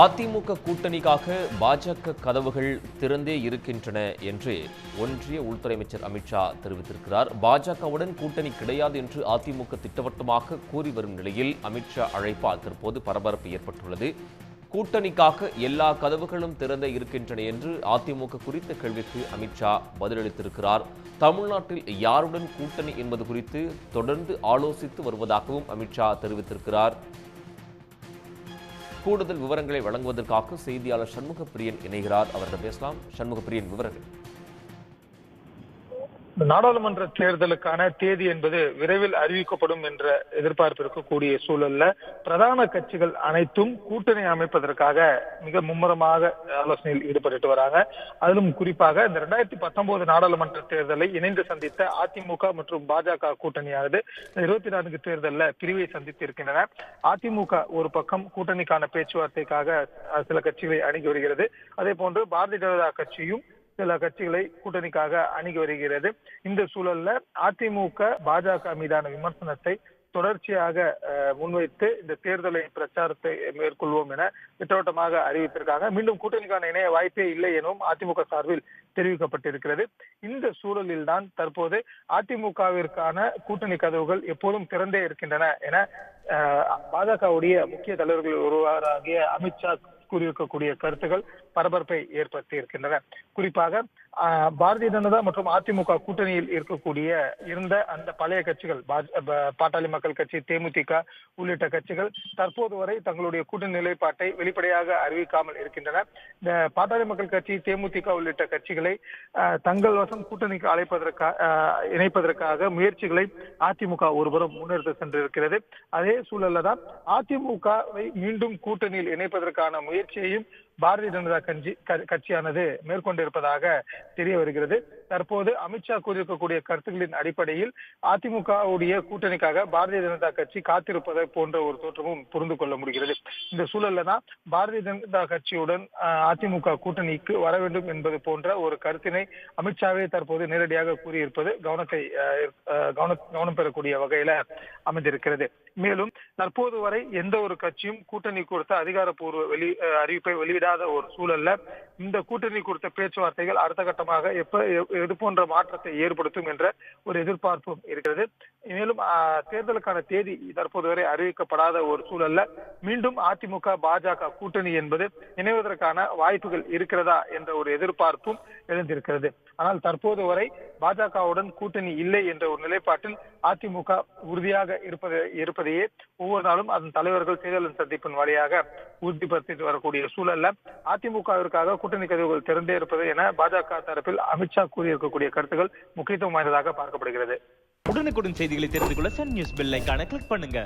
அதிமுக கூட்டணிக்காக பாஜக கதவுகள் திறந்தே இருக்கின்றன என்று ஒன்றிய உள்துறை அமைச்சர் அமித்ஷா தெரிவித்திருக்கிறார். பாஜகவுடன் கூட்டணி கிடையாது என்று அதிமுக திட்டவட்டமாக கூறி வரும் நிலையில் அமித்ஷா அழைப்பால் தற்போது பரபரப்பு ஏற்பட்டுள்ளது. கூட்டணிக்காக எல்லா கதவுகளும் திறந்தே இருக்கின்றன என்று அதிமுக குறித்த கேள்விக்கு அமித்ஷா பதிலளித்திருக்கிறார். தமிழ்நாட்டில் யாருடன் கூட்டணி என்பது குறித்து தொடர்ந்து ஆலோசித்து வருவதாகவும் அமித்ஷா தெரிவித்திருக்கிறார். கூடுதல் விவரங்களை வழங்குவதற்காக செய்தியாளர் சண்முக பிரியன் இணைகிறார். அவரிடம் பேசலாம். சண்முக பிரியன் விவரங்கள். நாடாளுமன்ற தேர்தலுக்கான தேதி என்பது விரைவில் அறிவிக்கப்படும் என்ற எதிர்பார்ப்பு இருக்கக்கூடிய சூழல்ல பிரதான கட்சிகள் அனைத்தும் கூட்டணி அமைப்பதற்காக மிக மும்முரமாக ஆலோசனையில் ஈடுபட்டு வராங்க. அதிலும் குறிப்பாக இந்த ரெண்டாயிரத்தி பத்தொன்பது நாடாளுமன்ற தேர்தலை இணைந்து சந்தித்த அதிமுக மற்றும் பாஜக கூட்டணியானது இருபத்தி நான்கு தேர்தலில் பிரிவை சந்தித்து இருக்கின்றன அதிமுக ஒரு பக்கம் கூட்டணிக்கான பேச்சுவார்த்தைக்காக சில கட்சிகளை அணுகி வருகிறது. அதே போன்று பாரதிய ஜனதா கட்சியும் சில கட்சிகளை கூட்டணிக்காக அணுகி வருகிறது. இந்த சூழல்ல அதிமுக பாஜக மீதான விமர்சனத்தை தொடர்ச்சியாக முன்வைத்து இந்த தேர்தலை பிரச்சாரத்தை மேற்கொள்வோம் என திட்டவட்டமாக அறிவித்திருக்காங்க. மீண்டும் கூட்டணிக்கான இணைய வாய்ப்பே இல்லை எனவும் அதிமுக சார்பில் தெரிவிக்கப்பட்டிருக்கிறது. இந்த சூழலில் தான் தற்போது அதிமுகவிற்கான கூட்டணி கதவுகள் எப்போதும் திறந்தே இருக்கின்றன என பாஜகவுடைய முக்கிய தலைவர்கள் ஒருவராகிய அமித்ஷா கூறியிருக்கக்கூடிய கருத்துகள் பரபரப்பை ஏற்படுத்தி இருக்கின்றன குறிப்பாக பாரதிய ஜனதா மற்றும் அதிமுக கூட்டணியில் இருக்கக்கூடிய இருந்த அந்த பழைய கட்சிகள் பாட்டாளி மக்கள் கட்சி தேமுதிக உள்ளிட்ட கட்சிகள் தற்போது வரை தங்களுடைய கூட்டணி நிலைப்பாட்டை வெளிப்படையாக அறிவிக்காமல் இருக்கின்றன. இந்த பாட்டாளி மக்கள் கட்சி தேமுதிக உள்ளிட்ட கட்சிகளை ஆஹ், தங்கள் வசம் கூட்டணிக்கு அழைப்பதற்காக இணைப்பதற்காக முயற்சிகளை அதிமுக ஒருபுறம் முன்னெடுத்து சென்றிருக்கிறது. அதே சூழல்ல தான் அதிமுகவை மீண்டும் கூட்டணியில் இணைப்பதற்கான sahip şeyim பாரதிய ஜனதா கட்சி கட்சியானது மேற்கொண்டிருப்பதாக தெரிய வருகிறது. தற்போது அமித்ஷா கூறியிருக்கக்கூடிய கருத்துக்களின் அடிப்படையில் அதிமுகவுடைய கூட்டணிக்காக பாரதிய ஜனதா கட்சி காத்திருப்பதை போன்ற ஒரு தோற்றமும் புரிந்து கொள்ள முடிகிறது. இந்த சூழல்ல தான் பாரதிய ஜனதா கட்சியுடன் அதிமுக கூட்டணிக்கு வர வேண்டும் என்பது போன்ற ஒரு கருத்தினை அமித்ஷாவே தற்போது நேரடியாக கூறியிருப்பது கவனத்தை கவன கவனம் பெறக்கூடிய வகையில அமைந்திருக்கிறது. மேலும் தற்போது வரை எந்த ஒரு கட்சியும் கூட்டணி கொடுத்த அதிகாரப்பூர்வ வெளி அறிவிப்பை வெளியிட முடியாத ஒரு சூழல்ல இந்த கூட்டணி கொடுத்த பேச்சுவார்த்தைகள் அடுத்த கட்டமாக எப்ப எது போன்ற மாற்றத்தை ஏற்படுத்தும் என்ற ஒரு எதிர்பார்ப்பும் இருக்கிறது. மேலும் தேர்தலுக்கான தேதி தற்போது வரை அறிவிக்கப்படாத ஒரு சூழல்ல மீண்டும் அதிமுக பாஜக கூட்டணி என்பது இணைவதற்கான வாய்ப்புகள் இருக்கிறதா என்ற ஒரு எதிர்பார்ப்பும் எழுந்திருக்கிறது. ஆனால் தற்போது வரை பாஜகவுடன் கூட்டணி இல்லை என்ற ஒரு நிலைப்பாட்டில் அதிமுக உறுதியாக இருப்பது இருப்பதையே ஒவ்வொரு நாளும் அதன் தலைவர்கள் தேர்தல் சந்திப்பின் வழியாக உறுதிப்படுத்திட்டு வரக்கூடிய சூழல்ல அதிமுகவிற்காக கூட்டணி கதவுகள் திறந்தே இருப்பது என பாஜக தரப்பில் அமித்ஷா கூறியிருக்கக்கூடிய கருத்துக்கள் முக்கியத்துவம் வாய்ந்ததாக பார்க்கப்படுகிறது. உடனுக்குடன் செய்திகளை தெரிந்து கொள்ள சன் நியூஸ் பெல் ஐகானை கிளிக் பண்ணுங்க.